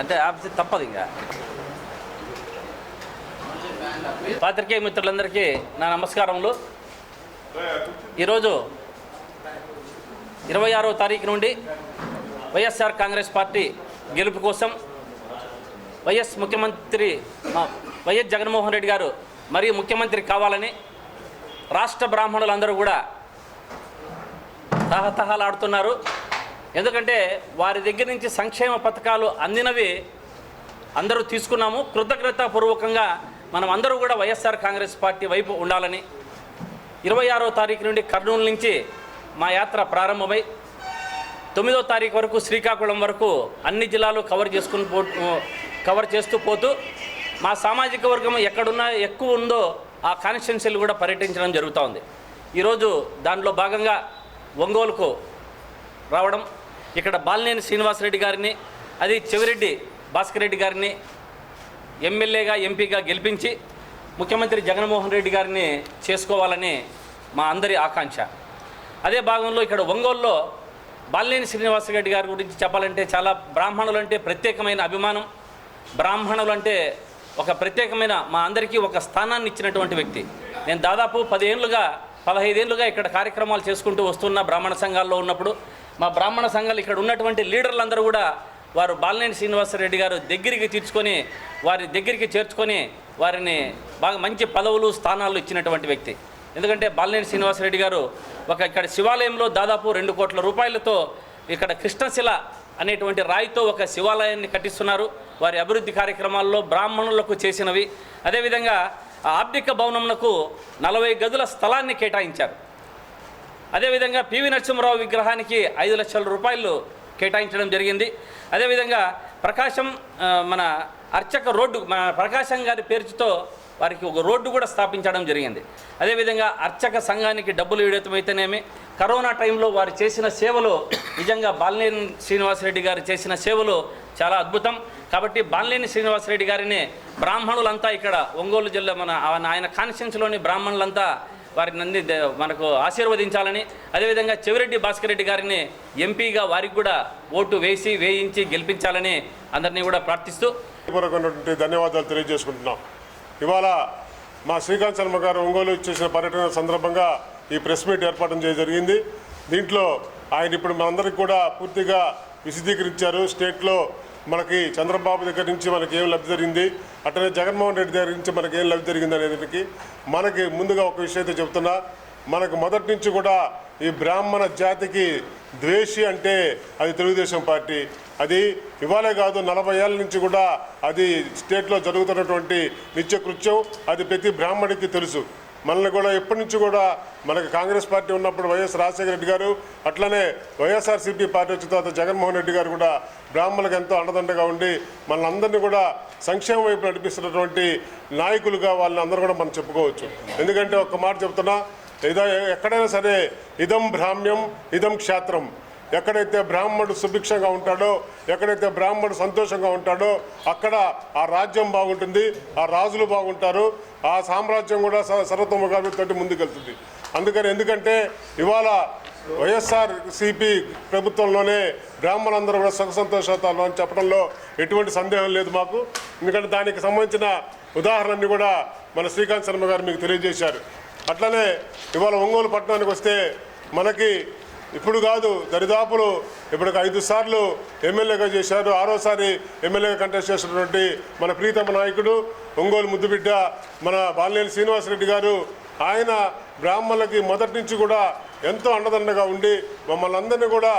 అంటే ఆపితే తప్పదు ఇంకా. పాత్రికేయ మిత్రులందరికీ నా నమస్కారములు. ఈరోజు ఇరవై ఆరో తారీఖు నుండి వైఎస్ఆర్ కాంగ్రెస్ పార్టీ గెలుపు కోసం వైఎస్ ముఖ్యమంత్రి వైఎస్ జగన్మోహన్ రెడ్డి గారు మరియు ముఖ్యమంత్రి కావాలని రాష్ట్ర బ్రాహ్మణులందరూ కూడా తహతహలాడుతున్నారు. ఎందుకంటే వారి దగ్గర నుంచి సంక్షేమ పథకాలు అందినవి అందరూ తీసుకున్నాము. కృతజ్ఞతాపూర్వకంగా మనం అందరూ కూడా వైఎస్ఆర్ కాంగ్రెస్ పార్టీ వైపు ఉండాలని ఇరవై ఆరో తారీఖు నుండి కర్నూలు నుంచి మా యాత్ర ప్రారంభమై తొమ్మిదో తారీఖు వరకు శ్రీకాకుళం వరకు అన్ని జిల్లాలు కవర్ చేసుకుని పో కవర్ చేస్తూ పోతూ మా సామాజిక వర్గం ఎక్కడున్నా ఎక్కువ ఉందో ఆ కాన్స్టిట్యున్సీలు కూడా పర్యటించడం జరుగుతూ ఉంది. ఈరోజు దాంట్లో భాగంగా ఒంగోలుకు రావడం ఇక్కడ బాలినేని శ్రీనివాసరెడ్డి గారిని అది చెవిరెడ్డి భాస్కర్ రెడ్డి గారిని ఎమ్మెల్యేగా ఎంపీగా గెలిపించి ముఖ్యమంత్రి జగన్మోహన్ రెడ్డి గారిని చేసుకోవాలని మా అందరి ఆకాంక్ష. అదే భాగంలో ఇక్కడ ఒంగోలులో బాలినేని శ్రీనివాసరెడ్డి గారి గురించి చెప్పాలంటే చాలా బ్రాహ్మణులు అంటే ప్రత్యేకమైన అభిమానం. బ్రాహ్మణులు అంటే ఒక ప్రత్యేకమైన మా అందరికీ ఒక స్థానాన్ని ఇచ్చినటువంటి వ్యక్తి. నేను దాదాపు పదిహేనులుగా పదహైదేళ్ళుగా ఇక్కడ కార్యక్రమాలు చేసుకుంటూ వస్తున్న బ్రాహ్మణ సంఘాల్లో ఉన్నప్పుడు మా బ్రాహ్మణ సంఘాలు ఇక్కడ ఉన్నటువంటి లీడర్లందరూ కూడా వారు బాలినేని శ్రీనివాసరెడ్డి గారు దగ్గరికి తీర్చుకొని వారి దగ్గరికి చేర్చుకొని వారిని బాగా మంచి పదవులు స్థానాలు ఇచ్చినటువంటి వ్యక్తి. ఎందుకంటే బాలినేని శ్రీనివాసరెడ్డి గారు ఒక ఇక్కడ శివాలయంలో దాదాపు రెండు కోట్ల రూపాయలతో ఇక్కడ కృష్ణశిల అనేటువంటి రాయితో ఒక శివాలయాన్ని కట్టిస్తున్నారు. వారి అభివృద్ధి కార్యక్రమాల్లో బ్రాహ్మణులకు చేసినవి. అదేవిధంగా ఆ ఆర్థిక భవనమునకు నలభై గదుల స్థలాన్ని కేటాయించారు. అదేవిధంగా పివి నరసింహరావు విగ్రహానికి ఐదు లక్షల రూపాయలు కేటాయించడం జరిగింది. అదేవిధంగా ప్రకాశం మన అర్చక రోడ్డు మన ప్రకాశం గారి పేరుతో వారికి ఒక రోడ్డు కూడా స్థాపించడం జరిగింది. అదేవిధంగా అర్చక సంఘానికి డబ్బులు ఇవ్వడమైతేనేమి కరోనా టైంలో వారు చేసిన సేవలు నిజంగా బాలినేని శ్రీనివాసరెడ్డి గారు చేసిన సేవలు చాలా అద్భుతం. కాబట్టి బాలినేని శ్రీనివాసరెడ్డి గారిని బ్రాహ్మణులంతా ఇక్కడ ఒంగోలు జిల్లా మన ఆయన కాన్స్టిట్యున్సీలోని బ్రాహ్మణులంతా వారిని అన్ని మనకు ఆశీర్వదించాలని అదేవిధంగా చెవిరెడ్డి భాస్కర్ రెడ్డి గారిని ఎంపీగా వారికి కూడా ఓటు వేసి వేయించి గెలిపించాలని అందరినీ కూడా ప్రార్థిస్తూ పూర్వకమైనటువంటి ధన్యవాదాలు తెలియజేసుకుంటున్నాం. ఇవాళ మా శ్రీకాంత్ శర్మ గారు ఒంగోలు చేసిన పర్యటన సందర్భంగా ఈ ప్రెస్ మీట్ ఏర్పాటు చేయడం జరిగింది. దీంట్లో ఆయన ఇప్పుడు మనందరికీ కూడా పూర్తిగా విశదీకరించారు. స్టేట్లో మనకి చంద్రబాబు దగ్గర నుంచి మనకి ఏం లబ్ధి జరిగింది? అట్లనే జగన్మోహన్ రెడ్డి దగ్గర నుంచి మనకి ఏం లబ్ధి జరిగింది అనేదానికి మనకి ముందుగా ఒక విషయం అయితే చెప్తున్నా. మనకు మొదటి నుంచి కూడా ఈ బ్రాహ్మణ జాతికి ద్వేషి అంటే అది తెలుగుదేశం పార్టీ. అది ఇవాళే కాదు నలభై ఏళ్ళ నుంచి కూడా అది స్టేట్లో జరుగుతున్నటువంటి నిత్యకృత్యం అది ప్రతి బ్రాహ్మడికి తెలుసు. మనల్ని కూడా ఎప్పటి నుంచి కూడా మనకి కాంగ్రెస్ పార్టీ ఉన్నప్పుడు వైఎస్ రాజశేఖర రెడ్డి గారు అట్లనే వైఎస్ఆర్సీపీ పార్టీ వచ్చిన తర్వాత జగన్మోహన్ రెడ్డి గారు కూడా బ్రాహ్మణులకు ఎంతో అండదండగా ఉండి మనందరినీ కూడా సంక్షేమం వైపు నడిపిస్తున్నటువంటి నాయకులుగా వాళ్ళని అందరూ కూడా మనం చెప్పుకోవచ్చు. ఎందుకంటే ఒక్క మాట చెప్తున్నా ఏదో ఎక్కడైనా సరే ఇదం భ్రామ్యం ఇదం క్షేత్రం. ఎక్కడైతే బ్రాహ్మణుడు సుభిక్షంగా ఉంటాడో ఎక్కడైతే బ్రాహ్మణుడు సంతోషంగా ఉంటాడో అక్కడ ఆ రాజ్యం బాగుంటుంది ఆ రాజులు బాగుంటారు ఆ సామ్రాజ్యం కూడా సర్వతోముఖాభితోటి ముందుకెళ్తుంది. అందుకని ఎందుకంటే ఇవాళ వైఎస్ఆర్ సిపి ప్రభుత్వంలోనే బ్రాహ్మణులందరూ కూడా సుఖ సంతోషాలు అని చెప్పడంలో ఎటువంటి సందేహం లేదు మాకు. ఎందుకంటే దానికి సంబంధించిన ఉదాహరణని కూడా మన శ్రీకాంత్ శర్మ గారు మీకు తెలియజేశారు. అట్లనే ఇవాళ ఒంగోలు పట్టణానికి వస్తే మనకి ఇప్పుడు కాదు దరిదాపులు ఇప్పుడు ఐదు సార్లు ఎమ్మెల్యేగా చేశారు. ఆరోసారి ఎమ్మెల్యేగా కంటెస్ట్ చేసినటువంటి మన ప్రీతమ నాయకుడు ఒంగోలు ముద్దుబిడ్డ మన బాలినేని శ్రీనివాసరెడ్డి గారు ఆయన బ్రాహ్మణులకి మొదటి నుంచి కూడా ఎంతో అండదండగా ఉండి మమ్మల్ని అందరినీ కూడా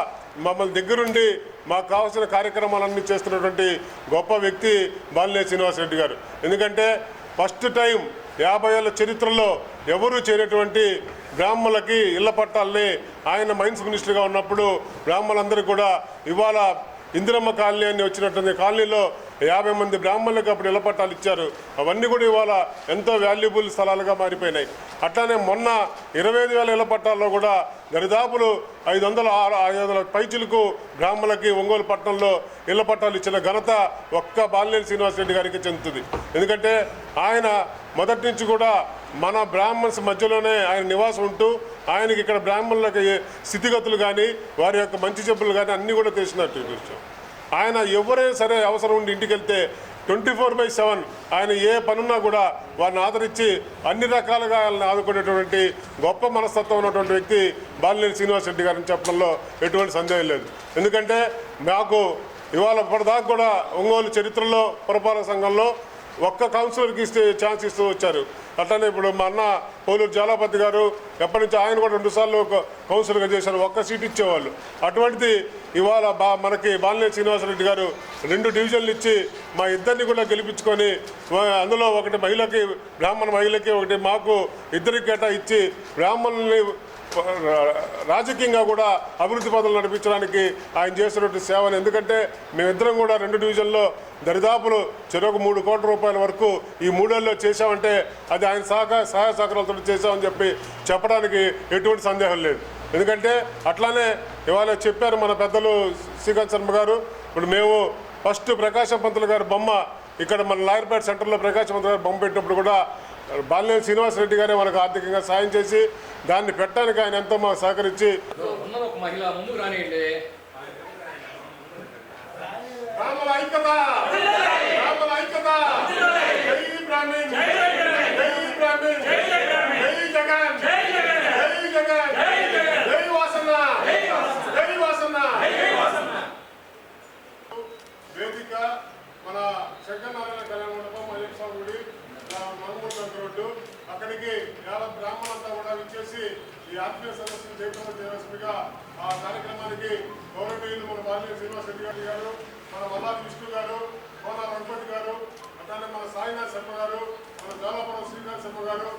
మమ్మల్ని దగ్గరుండి మాకు కావాల్సిన కార్యక్రమాలన్నీ చేస్తున్నటువంటి గొప్ప వ్యక్తి బాలినేని శ్రీనివాసరెడ్డి గారు. ఎందుకంటే ఫస్ట్ టైం యాభై ఏళ్ళ చరిత్రలో ఎవరూ చేరేటువంటి బ్రాహ్మణులకి ఇళ్ళ పట్టాలని ఆయన మైన్స్ మినిస్టర్గా ఉన్నప్పుడు బ్రాహ్మణులందరూ కూడా ఇవాళ ఇందిరమ్మ కాలనీ అని వచ్చినటువంటి కాలనీలో యాభై మంది బ్రాహ్మణులకు అప్పుడు ఇళ్ళ పట్టాలు ఇచ్చారు. అవన్నీ కూడా ఇవాళ ఎంతో వాల్యుబుల్ స్థలాలుగా మారిపోయినాయి. అట్లానే మొన్న ఇరవై ఐదు వేల ఇళ్ళ పట్టాల్లో కూడా దరిదాపులు ఐదు వందల ఆరు ఐదు వందల పైచులకు బ్రాహ్మణులకి ఒంగోలు పట్టణంలో ఇళ్ళ పట్టాలు ఇచ్చిన ఘనత ఒక్క బాలినేని శ్రీనివాసరెడ్డి గారికి చెందుతుంది. ఎందుకంటే ఆయన మొదటి నుంచి కూడా మన బ్రాహ్మణ్స్ మధ్యలోనే ఆయన నివాసం ఉంటూ ఆయనకి ఇక్కడ బ్రాహ్మణులకి స్థితిగతులు కానీ వారి యొక్క మంచి చెప్పులు కానీ అన్నీ కూడా తెలిసినట్టు విషయం ఆయన ఎవరైనా సరే అవసరం ఉండి ఇంటికి వెళ్తే ట్వంటీ ఫోర్ బై సెవెన్ ఆయన ఏ పనున్నా కూడా వారిని ఆదరించి అన్ని రకాలుగా వాళ్ళని ఆదుకునేటువంటి గొప్ప మనస్తత్వం ఉన్నటువంటి వ్యక్తి బాలినేని శ్రీనివాస్ రెడ్డి గారిని చెప్పడంలో ఎటువంటి సందేహం లేదు. ఎందుకంటే మాకు ఇవాళ ఇప్పటిదాకా కూడా ఒంగోలు చరిత్రలో పురపాలక సంఘంలో ఒక్క కౌన్సిలర్కి ఇస్తే ఛాన్స్ ఇస్తూ వచ్చారు. అట్లనే ఇప్పుడు మా అన్న పోలూరు జాలాపతి గారు ఎప్పటి నుంచి ఆయన కూడా రెండుసార్లు ఒక కౌన్సిలర్గా చేశారు. ఒక్క సీట్ ఇచ్చేవాళ్ళు. అటువంటిది ఇవాళ బా మనకి బాలినేని శ్రీనివాసరెడ్డి గారు రెండు డివిజన్లు ఇచ్చి మా ఇద్దరిని కూడా గెలిపించుకొని అందులో ఒకటి మహిళకి బ్రాహ్మణ మహిళకి ఒకటి మాకు ఇద్దరికి కేటా ఇచ్చి బ్రాహ్మణుల్ని రాజకీయంగా కూడా అభివృద్ధి పదవులు నడిపించడానికి ఆయన చేసినటువంటి సేవను ఎందుకంటే మేమిద్దరం కూడా రెండు డివిజన్లో దరిదాపులు చెరొక మూడు కోట్ల రూపాయల వరకు ఈ మూడేళ్ళలో చేశామంటే అది ఆయన సహకార సహాయ సహకారాలతో చేశామని చెప్పి చెప్పడానికి ఎటువంటి సందేహం లేదు. ఎందుకంటే అట్లానే ఇవాళ చెప్పారు మన పెద్దలు శ్రీకాంత్ శర్మ గారు ఇప్పుడు మేము ఫస్ట్ ప్రకాశం పంతులు గారి బొమ్మ ఇక్కడ మన లాయర్పేట సెంటర్లో ప్రకాశం పంతులు గారి బొమ్మ పెట్టినప్పుడు కూడా బాలినేని శ్రీనివాసరెడ్డి గారే మనకు ఆర్థికంగా సాయం చేసి దాన్ని పెట్టడానికి ఆయన ఎంతో మాకు సహకరించి ఐక్యత! ఐక్యత! ఆత్మీయ సదస్సును జయప్రదం చేయవలసిందిగా ఆ కార్యక్రమానికి గౌరవనీయులు మన బాల్య శ్రీనివాస రెడ్డి గారి గారు మన వల్లాది విష్ణు గారు కోన రఘుపతి గారు అట్లానే మన సాయినాథ్ శర్మ గారు మన జోలాపురం శ్రీనాథ్ శర్మ గారు